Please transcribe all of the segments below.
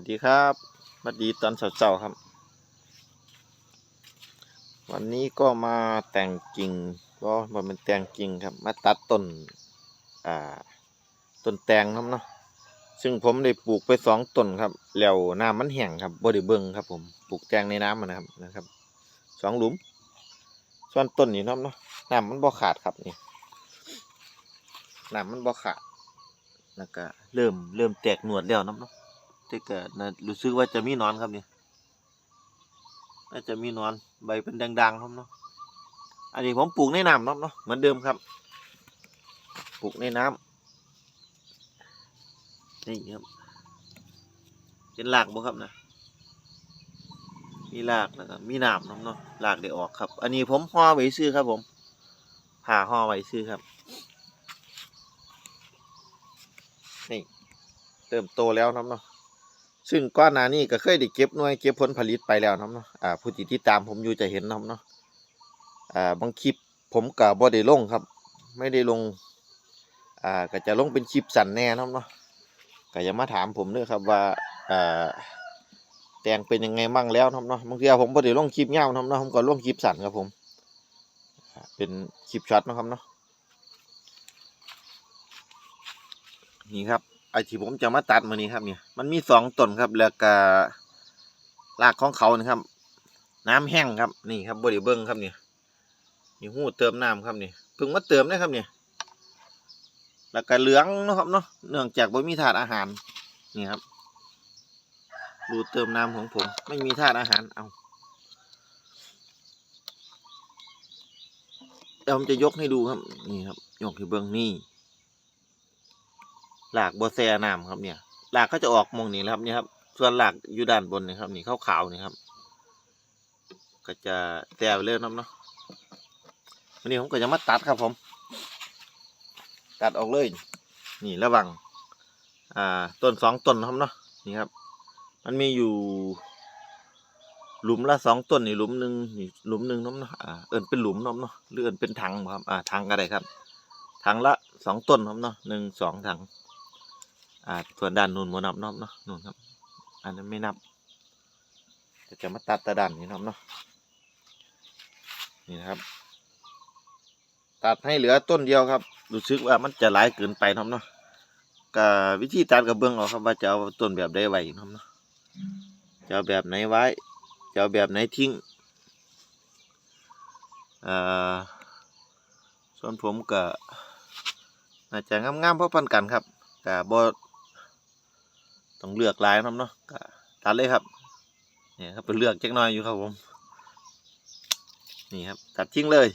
วัสดีครับสวัสดีตอนเช้าๆครับ วันนี้ก็มาแต่งกิ่งก็มาเป็นแต่งกิ่งครับ มาตัดต้น อ่า ต้นแตงครับเนาะ ซึ่งผมได้ปลูกไปสองต้นครับ แล้วน้ำมันแห้งครับบ่ได้เบิงครับ ผม ปลูกแตงในน้ำอะนะครับ นะครับ สองหลุม ส่วนต้นนี้เนาะเนาะ น้ำมันบ่ขาดครับนี่ น้ำมันบ่ขาดแล้วก็เริ่มเริ่มแตกหนวดแล้วนะเนาะ แต่ก็น่ารู้สึกว่าจะมีนอนครับนี่น่าจะมีนอนใบเป็นด่างๆครับเนาะอันนี้ผมปลูกในน้ำเนาะเนาะเหมือนเดิมครับ ปลูกในน้ำนี่ครับเป็นหลากบ่ครับนะมีหลากแล้วก็มีน้ำเนาะเนาะหลากได้ออกครับ อันนี้ผมห่อไว้ซื้อครับ ผมผ่าห่อไว้ซื้อครับนี่เริ่มโตแล้วเนาะเนาะ ซึ่งก้อนหนานี้ก็เคยได้เก็บหน่วยเก็บผลผลิตไปแล้วนะเนาะอ่าผู้ที่ติดตามผมอยู่จะเห็นนะเนาะอ่าบางคลิปผมก็บ่ได้ลงครับ ไม่ได้ลงอ่าก็จะลงเป็นคลิปสั้นแน่นะเนาะก็อย่ามาถามผมเด้อครับว่าอ่าแต่งเป็นยังไงมั่งแล้วเนาะเนาะบางทีผมบ่ได้ลงคลิปยาวเนาะเนาะผมก็ลงคลิปสั้นครับผมเป็นคลิปช็อตนะครับเนาะนี่ครับ ไอที่ผมจะมาตัดมานี้ครับเนี่ยมันมีสองต้นครับแล้วก็รากของเขานะครับ น้ำแห้งครับนี่ครับบริเบิ้งครับเนี่ยนี่หูเติมน้ำครับนี่เพิ่งมาเติมนะครับเนี่ยแล้วก็เหลืองนะครับเนาะเนื่องจากว่มีธาตุอาหารนี่ครับรูเติมน้ำของผม ไม่มีธาตุอาหารเอาเดี๋ยวผมจะยกให้ดูครับ นี่ครับ ยกให้เบิ้งนี่ หลากบัวแซน้ำครับเนี่ย หลากก็จะออกมองนี่แหละครับเนี่ยครับ ส่วนหลากอยู่ด้านบนนี่ครับ นี่ขาวๆนี่ครับ ก็จะแซวเรื่อยน้ำเนาะวันนี้ผมก็จะมาตัดครับผม ตัดออกเลย นี่ระหวัง อ่า ต้นสองต้นครับเนาะ นี่ครับ มันมีอยู่ หลุมละสองต้นนี่หลุมหนึ่งนี่หลุมหนึ่งน้ำเนาะ อ่า เอินเป็นหลุมน้ำเนาะ หรือเอินเป็นถังครับ อ่า ถังก็ได้ครับ ถังละสองต้นครับเนาะหนึ่งสองถัง อ่าส่วนด้านนู้นโมนับนับเนาะนู่นครับ อันนั้นไม่นับแต่จะมาตัดตะด้านนี้นับเนาะนี่นะครับ ตัดให้เหลือต้นเดียวครับรู้สึกว่ามันจะหลายเกินไปนับเนาะก็วิธีตัดกับเบื้องเออกครับว่าจะเอาต้นแบบใดไว้นับเนาะจะเอาแบบไหนไว้จะเอาแบบไหนทิ้งอ่าส่วนผมก็น่าจะงามๆเพราะพันกันครับก็บ่ ต้องเลือกลายนะครับเนาะตัดเลยครับเนี่ยครับเป็นเลือกจักหน่อยอยู่ครับผมนี่ครับตัดทิ้งเลย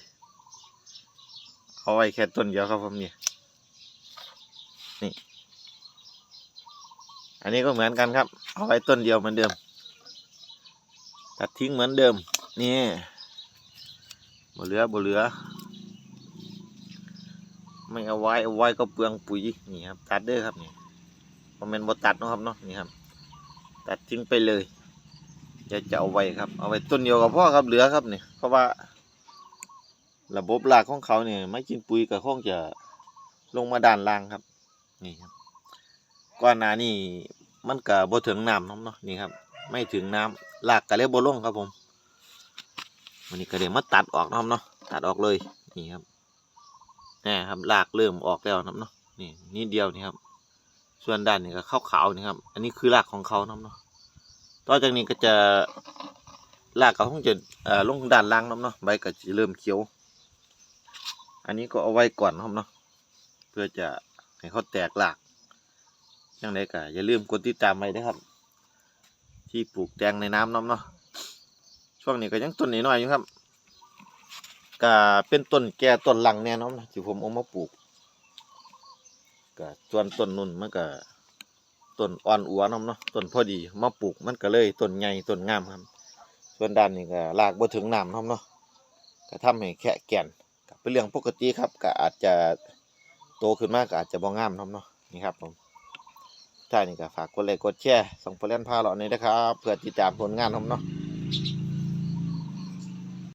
เอาไว้แค่ต้นเดียวครับผมเนี่ยนี่อันนี้ก็เหมือนกันครับ เอาไว้ต้นเดียวเหมือนเดิม ตัดทิ้งเหมือนเดิมนี่บ่เหลือบ่เหลือ ไม่เอาไว้เอาไว้ก็เปลืองปุ๋ยนี่ครับตัดเด้อครับนี่ อมเมนต์บตัดนะครับเนาะนี่ครับ ตัดทิ้งไปเลยจะจะเอาไว้ครับ เอาไว้ต้นเดียวกับพ่อครับเหลือครับเนี่ยเพราะว่า ระบบรากของเขาเนี่ยไม่กินปุ๋ยกับคงจะลงมาด้านล่างครับ นี่ครับก่อนหนานี่มันกับ่ถึงน้ำเนาะเนาะนี่ครับ ไม่ถึงน้ำรากก็เลยบ่ลงครับผมวันนี้ก็เดี๋ยวมาตัดออกเนาะเนาะตัดออกเลยนี่ครับนี่ครับรากเริ่มออกแล้วนะเนาะนี่นิดเดียวนี่ครับ ส่วนด้านนี้ก็ขาวๆนี่ครับ อันนี้คือรากของเขาเนาะเนาะ ต่อจากนี้ก็จะรากเขาคงจะเอ่อลงด้านล่างเนาะเนาะ ใบก็จะเริ่มเขียว อันนี้ก็เอาไว้ก่อนเนาะเนาะ เพื่อจะให้เขาแตกรากยังไงก็อย่าลืมกดติดตามไว้นะครับ ที่ปลูกแตงในน้ำเนาะเนาะ ช่วงนี้ก็ยังต้นน้อยๆอยู่ครับก็เป็นต้นแก่ต้นหลังแน่เนอนที่ผมเอามาปลูก ก็ส่วนต้นนุ่นมันก็ต้นอ่อนอัวน้ำเนาะต้นพอดีมาปลูกมันก็เลยต้นใหญ่ต้นงามครับ ส่วนด้านนี้ก็รากบ่ถึงน้ำน้ำเนาะก็ทำให้แค่แก่นก็เป็นเรื่องปกติครับก็อาจจะโตขึ้นมากก็อาจจะบ่งามน้ำเนาะนี่ครับผมท้านี้ก็ฝากกดไลค์กดแชร์ส่งไปเล่นพาเราในอยนะครับเพื่อติดตามผลงานน้ำเนาะ